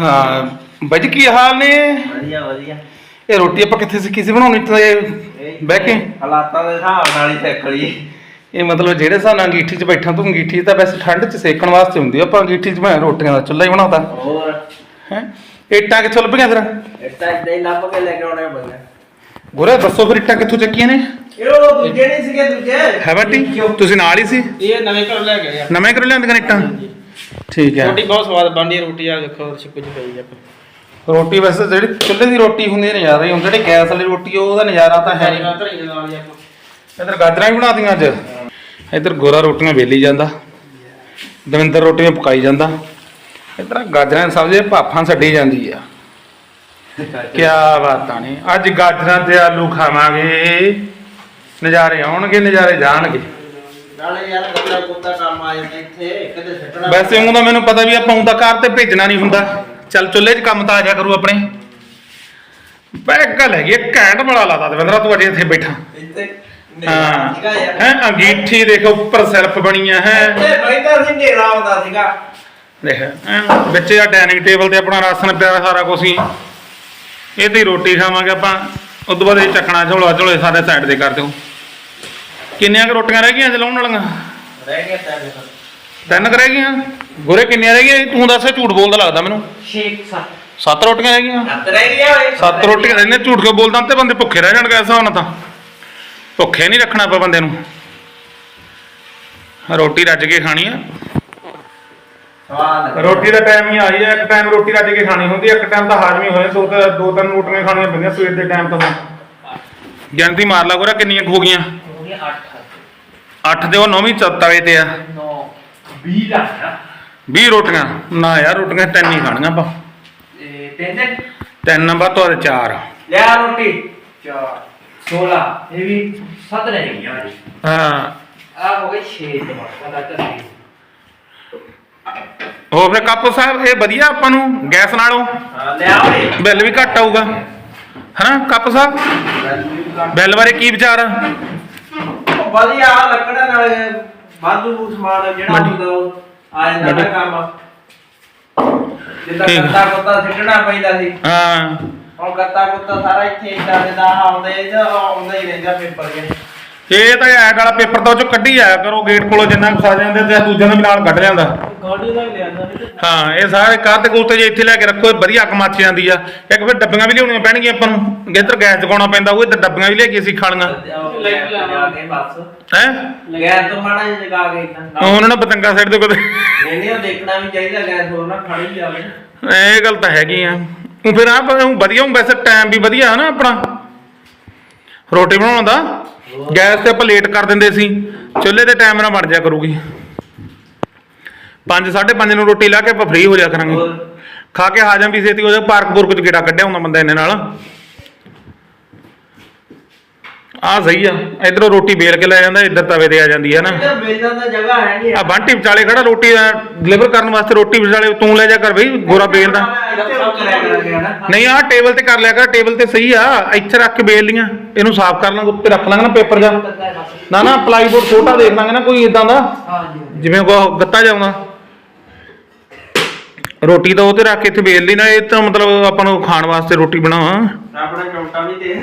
ਹਾਂ ਬਾਈ ਜੀ ਕੀ ਹਾਲ ਨੇ? ਵਧੀਆ ਵਧੀਆ। ਇਹ ਰੋਟੀ ਆਪਾਂ ਕਿੱਥੇ ਸਿੱਖੀ ਸੀ ਬਣਾਉਣੀ ਤੇ ਬਹਿ ਕੇ? ਹਾਲਾਤਾਂ ਦੇ ਹਿਸਾਬ ਨਾਲ ਹੀ ਸਿੱਖ ਲਈ ਇਹ ਮਤਲਬ ਜਿਹੜੇ ਹਿਸਾਬ ਨਾਲ ਅੰਗੀਠੀ 'ਚ ਬੈਠਾ ਤੂੰ ਅੰਗੀਠੀ ਤਾਂ ਵੈਸੇ ਠੰਡ 'ਚ ਸੇਕਣ ਵਾਸਤੇ ਹੁੰਦੀ ਆ ਆਪਾਂ ਅੰਗੀਠੀ 'ਚ ਮੈਂ ਰੋਟੀਆਂ ਦਾ ਚੁੱਲ੍ਹਾ ਹੀ ਬਣਾਉਂਦਾ ਹੋਰ? ਹੈ? ਇੱਟਾਂ ਕਿੱਥੋਂ ਲੱਭੀਆਂ ਫਿਰ? ਇੱਟਾਂ ਇਦਾਂ ਹੀ ਲੱਭ ਕੇ ਲੈ ਕੇ ਆਉਣੇ ਬੰਦੇ ਗੋਰੇ ਦੱਸੋ ਫਿਰ ਇੱਟਾਂ ਕਿੱਥੋਂ ਚੱਕੀਆਂ ਨੇ? ਇਹ ਉਹ ਦੂਜੇ ਨਹੀਂ ਸੀਗੇ ਦੂਜੇ। ਹੈ ਬਾਟੀ ਤੁਸੀਂ ਨਾਲ ਹੀ ਸੀ? ਇਹ ਨਵੇਂ ਘਰੋਂ ਲੈ ਗਏ ਆ। ਨਵੇਂ ਕਰ ਲਿਆਂਦੀਆਂ ਨੇ ਇੱਟਾਂ? ਠੀਕ ਹੈ। ਰੋਟੀ ਬਹੁਤ ਸਵਾਦ ਬਣਦੀ ਹੈ ਰੋਟੀ ਆ ਦੇਖੋ ਛਿੱਕੂ ਚ ਪਈ ਆ ਰੋਟੀ ਵੈਸੇ ਜਿਹੜੀ ਚੁੱਲ੍ਹੇ ਦੀ ਰੋਟੀ ਹੁੰਦੀ ਹੈ ਨਜ਼ਾਰਾ ਹੀ ਹੁੰਦਾ ਜਿਹੜੀ ਗੈਸ ਵਾਲੀ ਰੋਟੀ ਉਹਦਾ ਨਜ਼ਾਰਾ ਤਾਂ ਹੈ ਨਹੀਂ। ਧਰੀ ਨਾਲ ਹੀ ਆਪਾਂ। ਇੱਧਰ ਗਾਜਰਾਂ ਵੀ ਬਣਾ ਦੀਆਂ ਅੱਜ। ਇੱਧਰ ਗੋਰਾ ਰੋਟੀਆਂ ਵੇਲੀ ਜਾਂਦਾ ਦਵਿੰਦਰ ਰੋਟੀਆਂ ਪਕਾਈ ਜਾਂਦਾ। ਇੱਧਰ ਗਾਜਰਾਂ ਦੀ ਸਬਜ਼ੀ ਭਾਫਾਂ ਛੱਡੀ ਜਾਂਦੀ ਆ। ਕੀ ਬਾਤਾਂ ਨੇ। ਅੱਜ ਗਾਜਰਾਂ ਤੇ ਆਲੂ ਖਾਵਾਂਗੇ। ਨਜ਼ਾਰੇ ਆਉਣਗੇ ਨਜ਼ਾਰੇ ਜਾਣਗੇ। ਨਾਲੇ ਯਾਰ ਗੱਲਾਂ ਗੁੱਤਾ ਕੰਮ ਆ ਜਾਂਦਾ ਇੱਥੇ ਕਦੇ ਸਿੱਟਣਾ ਵੈਸੇ ਉਹ ਤਾਂ ਮੈਨੂੰ ਪਤਾ ਵੀ ਆਪਾਂ ਉਂਦਾ ਕਾਰ ਤੇ ਭੇਜਣਾ ਨਹੀਂ ਹੁੰਦਾ। ਚੱਲ ਚੁੱਲ੍ਹੇ 'ਚ ਕੰਮ ਤਾਂ ਆ ਜਾ ਕਰੂ ਆਪਣੇ। ਇੱਕ ਗੱਲ ਹੈਗੀ ਆ, ਘੈਂਟ ਬੜਾ ਲਾਦਾ ਦਵਿੰਦਰਾ ਤੂੰ ਅਜੇ ਇੱਥੇ ਬੈਠਾ। ਇੱਥੇ ਹਾਂ। ਯਾਰ। ਹੈ ਅੰਗੀਠੀ ਦੇਖੋ ਉੱਪਰ ਸੈਲਫ ਬਣੀਆਂ ਹੈ। ਇੱਥੇ ਬੈਠਾ ਸੀ ਹਨੇਰਾ ਆਉਂਦਾ ਸੀਗਾ। ਦੇਖ ਐਂ ਵਿੱਚ ਆ ਡਾਈਨਿੰਗ ਟੇਬਲ ਤੇ ਆਪਣਾ ਰਾਸ਼ਨ ਪਿਆ ਸਾਰਾ ਕੁਝ ਹੀ। ਇਹ ਤੇ ਹੀ ਰੋਟੀ ਖਾਵਾਂਗੇ ਆਪਾਂ। ਤੋਂ ਬਾਅਦ ਇਹ ਚੱਕਣਾ ਝੋਲਾ ਝੋਲੇ ਸਾਰੇ ਸਾਈਡ ਤੇ ਕਰ ਦਿਓ। ਕਿੰਨੀਆਂ ਕੁ ਰੋਟੀਆਂ ਰਹਿ ਗਈਆਂ ਜਲਾਉਣ ਵਾਲੀਆਂ? ਰਹਿ ਗਿਆ ਤਾਂ ਤਿੰਨ ਕੁ ਰਹਿ ਗਈਆਂ? ਗੋਰੇ ਕਿੰਨੀਆਂ ਰਹਿ ਗਈਆਂ? ਤੂੰ ਦੱਸ ਝੂਠ ਬੋਲਦਾ ਲੱਗਦਾ ਮੈਨੂੰ। ਸ਼ੇਕ ਸਾ ਸੱਤ। ਰੋਟੀਆਂ ਰਹਿ ਗਈਆਂ? ਹੱਥ ਰਹਿ ਗਿਆ ਓਏ। ਸੱਤ ਰੋਟੀਆਂ ਇਹਨੇ ਝੂਠ ਕਿਉਂ ਬੋਲਦਾ? ਤੇ ਬੰਦੇ ਭੁੱਖੇ ਰਹਿ ਜਾਣਗੇ ਇਸ ਹਿਸਾਬ ਨਾਲ ਤਾਂ। ਭੁੱਖੇ ਨਹੀਂ ਰੱਖਣਾ ਆਪਾਂ ਬੰਦੇ ਨੂੰ। ਰੋਟੀ ਰੱਜ ਕੇ ਖਾਣੀ ਆ। ਰੋਟੀ ਦਾ ਟਾਈਮ ਹੀ ਆਈ ਹੈ ਇੱਕ ਟਾਈਮ ਰੋਟੀ ਰੱਜ ਕੇ ਖਾਣੀ ਹੁੰਦੀ ਹੈ ਇੱਕ ਟਾਈਮ ਤਾਂ ਹਾਜ਼ਮੀ ਹੋਏ। ਦੋ ਤੇ ਦੋ ਤਿੰਨ ਰੋਟੀਆਂ ਖਾਣੀਆਂ ਪੈਂਦੀਆਂ ਸਵੇਰ ਦੇ ਟਾਈਮ ਤਾਂ। ਗਿਣਤੀ ਮਾਰ ਲਾ ਗੋਰਾ ਕਿੰਨੀਆਂ ਕੁ ਹੋ ਗਈਆਂ? ਹੋ 8 ਅੱਠ ਤੇ ਉਹ ਨੌਵੀਂ ਚ- ਤਵੇ ਤੇ ਆ। 9 20 ਦਾ 20 ਰੋਟੀਆਂ। ਨਾ ਯਾਰ ਰੋਟੀਆਂ ਤਿੰਨ ਹੀ ਖਾਣੀਆਂ ਆਪਾਂ। ਇਹ ਤਿੰਨ? ਤਿੰਨ ਨੰਬਰ ਤੋਂ ਚਾਰ ਲਿਆ ਰੋਟੀ। 4 16 ਇਹ ਵੀ 7 ਰਹਿ ਗਈਆਂ ਹਾਂ। ਆ ਹੋ ਗਏ 6 ਤੇ ਪਤਾ ਕਰ ਹੋ ਫਿਰ ਕਾਪੂ ਸਾਹਿਬ ਇਹ ਵਧੀਆ ਆਪਾਂ ਨੂੰ ਗੈਸ ਨਾਲੋਂ? ਹਾਂ ਲਿਆ ਓਏ ਬਿੱਲ ਵੀ ਘੱਟ ਆਊਗਾ। ਹਨਾ ਕਾਪੂ ਸਾਹਿਬ? ਬਿੱਲ ਬਾਰੇ ਕੀ ਵਿਚਾਰ ਆ? ਵਧੀਆ ਆ ਲੱਕੜਾਂ ਨਾਲ ਵਾਧੂ ਸਮਾਨ ਜਿਹੜਾ। ਹੁੰਦਾ ਉਹ ਆ ਜਾਂਦਾ। ਨਾ ਕੰਮ ਜਿੱਦਾਂ ਠੀਕ। ਗੱਤਾ ਗੁੱਤਾ ਸਿੱਟਣਾ ਪੈਂਦਾ ਸੀ ਹਾਂ ਹੁਣ ਗੱਤਾ ਗੁੱਤਾ ਸਾਰਾ ਇੱਥੇ ਇਦਾਂ ਦੇ ਦਾ ਆਉਂਦੇ ਜਾਂ ਆਉਂਦਾ ਹੀ ਰਹਿੰਦਾ ਪੇਪਰ ਕੇ ਇਹ ਤਾਂ ਐਡ ਵਾਲਾ ਪੇਪਰ ਤਾਂ ਉਹ ਚੋਂ ਕੱਢੀ ਆਇਆ ਕਰੋ ਗੇਟ ਕੋਲੋਂ ਜਿੰਨਾ ਕੁ ਖਾ ਜਾਂਦੇ ਤੇ ਦੂਜਿਆਂ ਦਾ ਵੀ ਨਾਲ ਕੱਢ ਲਿਆਂਦਾ ਗਾੜੀ ਦਾ ਲਿਆਂਦਾ ਹਾਂ ਇਹ ਸਾਰੇ ਤੇ ਕੋਤੇ ਜੇ ਇੱਥੇ ਲੈ ਕੇ ਰੱਖੋ ਇਹ ਵਧੀਆ ਕਮਾਚ ਜਾਂਦੀ ਆ। ਇੱਕ ਫਿਰ ਡੱਬੀਆਂ ਵੀ ਲਿਆਉਣੀਆਂ ਪੈਣਗੀਆਂ ਆਪਾਂ ਨੂੰ। ਇੱਧਰ ਗੈਸ ਜਗਾਉਣਾ ਪੈਂਦਾ ਉਹ ਇੱਧਰ ਡੱਬੀਆਂ ਵੀ ਲੈ ਕੇ ਅਸੀਂ ਖਾਣੀਆਂ। ਬਸ ਹੈ? ਗੈਸ ਤੋਂ ਮਾੜਾ ਜਿਹਾ ਜਗਾ ਕੇ ਇਦਾਂ। ਉਹਨਾਂ ਨੇ ਪਤੰਗਾ ਸਾਈਡ ਤੇ ਨਹੀਂ ਨਹੀਂ ਉਹ ਦੇਖਣਾ ਵੀ ਚਾਹੀਦਾ ਗੈਸ ਹੋਰ ਨਾ ਖੜੀ ਜਾਵੇ। ਇਹ ਗੱਲ ਤਾਂ ਹੈਗੀ ਆ। ਉਹ ਫਿਰ ਆ ਵਧੀਆ ਹੁਣ ਵੈਸੇ ਟਾਈਮ ਵੀ ਵਧੀਆ ਹੈ ਨਾ ਆਪਣਾ। ਰੋਟੀ ਬਣਾਉਣ ਦਾ। ਗੈਸ ਤੇ ਆਪਾਂ ਲੇਟ ਕਰ ਦਿੰਦੇ ਸੀ। ਚੁੱਲ੍ਹੇ ਤੇ ਟਾਈਮ ਨਾਲ ਬਣ ਜਾ ਕਰੂਗੀ। 5 5:30 ਨੂੰ ਰੋਟੀ ਲਾ ਕੇ ਆਪਾਂ ਫ੍ਰੀ ਹੋ ਜਾ ਕਰਾਂਗੇ। ਖਾ ਕੇ ਹਾਜਮ ਵੀ ਛੇਤੀ ਹੋ ਜਾ ਪਾਰਕ ਪੁਰਕ ਚ ਗੇੜਾ ਕੱਢਿਆ ਹੁੰਦਾ ਬੰਦਾ ਇਹਨੇ ਨਾਲ। ਆ ਸਹੀ ਆ ਇਧਰੋਂ ਰੋਟੀ ਬੇਲ ਕੇ ਲੈ ਜਾਂਦਾ ਇੱਧਰ ਤਵੇ ਤੇ ਆ ਜਾਂਦੀ ਹੈ ਨਾ। ਵੇਲਣ ਦਾ ਜਗ੍ਹਾ ਹੈ ਨਹੀਂ ਆ। ਬੰਟੀ ਵਿਚਾਲੇ ਖੜਾ ਰੋਟੀ ਡਿਲੀਵਰ ਕਰਨ ਵਾਸਤੇ ਰੋਟੀ ਵਿਚਾਲੇ ਤੂੰ ਲੈ ਜਾ ਕਰ ਬਈ ਗੋਰਾ ਬੇਲ ਦਾ ਨਹੀਂ ਆਹ ਟੇਬਲ ਤੇ ਕਰ ਲਿਆ ਕਰ ਟੇਬਲ ਤੇ ਸਹੀ ਆ ਇੱਥੇ ਰੱਖ ਕੇ ਬੇਲ ਲੀਆਂ ਇਹਨੂੰ ਸਾਫ਼ ਕਰ ਲਾਂਗੇ ਉੱਤੇ ਰੱਖ ਲਾਂਗੇ ਨਾ ਪੇਪਰ ਜਾ ਨਾ ਨਾ ਪਲਾਈਬੋਰਡ ਛੋਟਾ ਦੇਖ ਲਾਂਗੇ ਨਾ ਕੋਈ ਇਦਾਂ ਦਾ। ਜਿਵੇਂ ਕੋ ਗੱਤਾ ਜਾਉਂਦਾ ਰੋਟੀ ਤਾਂ ਉਹ ਤੇ ਰੱਖ ਕੇ ਇੱਥੇ ਲਈ ਨਾ ਇਹ ਤਾਂ ਮਤਲਬ ਆਪਾਂ ਨੂੰ ਖਾਣ ਵਾਸਤੇ ਰੋਟੀ ਬਣਾਵਾ। ਆਪਣਾ ਚੌਂਟਾ ਵੀ ਦੇ।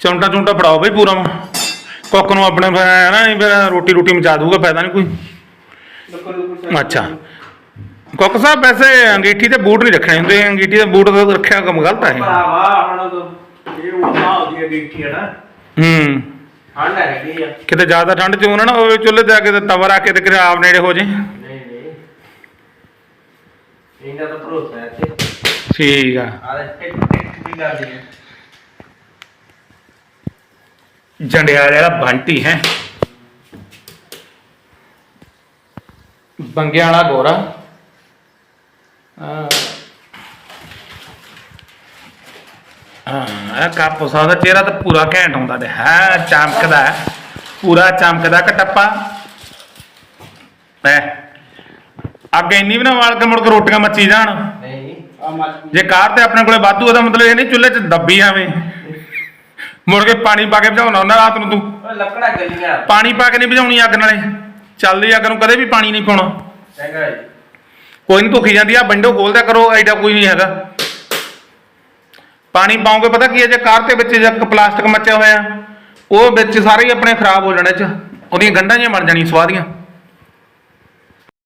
ਚੌਂਟਾ ਚੌਂਟਾ ਫੜਾਓ ਬਈ ਪੂਰਾ। ਕੁੱਕ ਨੂੰ ਆਪਣੇ ਐਂ ਨਾ ਫਿਰ ਰੋਟੀ ਰੋਟੀ ਮਚਾ ਦੂਗਾ ਫਾਇਦਾ ਨਹੀਂ ਕੋਈ। ਅੱਛਾ। ਕੁੱਕ ਸਾਹਿਬ ਵੈਸੇ ਅੰਗੀਠੀ ਤੇ ਬੂਟ ਨਹੀਂ ਰੱਖਣੇ ਹੁੰਦੇ ਅੰਗੀਠੀ ਤੇ ਬੂਟ ਰੱਖਿਆ ਕੰਮ ਗਲਤ ਹੈ ਭਰਾਵਾ ਹੁਣ ਤਾਂ ਇਹ ਉਠਾ ਹੁੰਦੀ ਹੈ ਡਿਊਟੀ ਹੈ ਨਾ? ਹੂੰ। ਠੰਡ ਹੈਗੀ ਆ। ਕਿਤੇ ਜ਼ਿਆਦਾ ਠੰਡ ਚ ਹੋਣਾ ਨਾ ਹੋਵੇ ਚੁੱਲ੍ਹੇ ਤੇ ਆ ਕੇ ਤੇ ਤਵਾ ਰੱਖ ਕੇ ਤੇ ਕਿਤੇ ਆਪ ਨੇੜੇ ਹੋ ਜੇ। ਇਹਨਾਂ ਦਾ ਭਰੋਸਾ ਹੈ ਤੇ ਠੀਕ ਆ। ਆ ਟਿਕ ਟਿਕ ਵੀ ਕਰਦੀ ਹੈ ਜੰਡਿਆਲੇ ਵਾਲਾ ਬੰਟੀ ਹੈ। ਬੰਗਿਆਂ ਵਾਲਾ ਗੋਰਾ। ਹਾਂ। ਹਾਂ ਇਹ ਕਾਪੋ ਸਾਹਿਬ ਦਾ ਚਿਹਰਾ ਤਾਂ ਪੂਰਾ ਘੈਂਟ ਹੁੰਦਾ ਤੇ ਹੈ ਚਮਕਦਾ ਪੂਰਾ ਚਮਕਦਾ ਕਟੱਪਾ ਐ ਅੱਗੇ ਇੰਨੀ ਵੀ ਨਾ ਵਾਲ ਕੇ ਮੁੜ ਕੇ ਰੋਟੀਆਂ ਮੱਚੀ ਜਾਣ। ਨਹੀਂ। ਆ ਮੱਚ ਜੇ ਕਾਰ ਤੇ ਆਪਣੇ ਕੋਲੇ ਵਾਧੂ ਉਹਦਾ ਮਤਲਬ ਇਹ ਨਹੀਂ ਚੁੱਲ੍ਹੇ 'ਚ ਦੱਬੀ ਆਵੇਂ ਮੁੜ ਕੇ ਪਾਣੀ ਪਾ ਕੇ ਭਜਾਉਣਾ ਹੁੰਦਾ ਰਾਤ ਨੂੰ ਤੂੰ। ਓਏ ਲੱਕੜਾ ਗੱਲੀਆਂ। ਪਾਣੀ ਪਾ ਕੇ ਨਹੀਂ ਭਜਾਉਣੀ ਅੱਗ ਨਾਲੇ। ਚੱਲਦੀ ਅੱਗ ਨੂੰ ਕਦੇ ਵੀ ਪਾਣੀ ਨਹੀਂ ਪਾਉਣਾ ਚੰਗਾ ਜੀ। ਕੋਈ ਨਹੀਂ ਧੁਖੀ ਜਾਂਦੀ ਆ ਵਿੰਡੋ ਖੋਲਦਿਆ ਕਰੋ ਐਡਾ ਕੋਈ ਨਹੀਂ ਹੈਗਾ। ਪਾਣੀ ਪਾਉਂਗੇ ਪਤਾ ਕੀ ਹੈ ਜੇ ਕਾਰ ਦੇ ਵਿੱਚ ਜੇ ਪਲਾਸਟਿਕ ਮੱਚਿਆ ਹੋਇਆ ਉਹ ਵਿੱਚ ਸਾਰੇ ਹੀ ਆਪਣੇ ਖਰਾਬ ਹੋ ਜਾਣੇ ਚ। ਉਹਦੀਆਂ ਗੰਢਾਂ ਜਿਹੀਆਂ ਬਣ ਜਾਣੀਆਂ ਸਵਾਹ ਦੀਆਂ।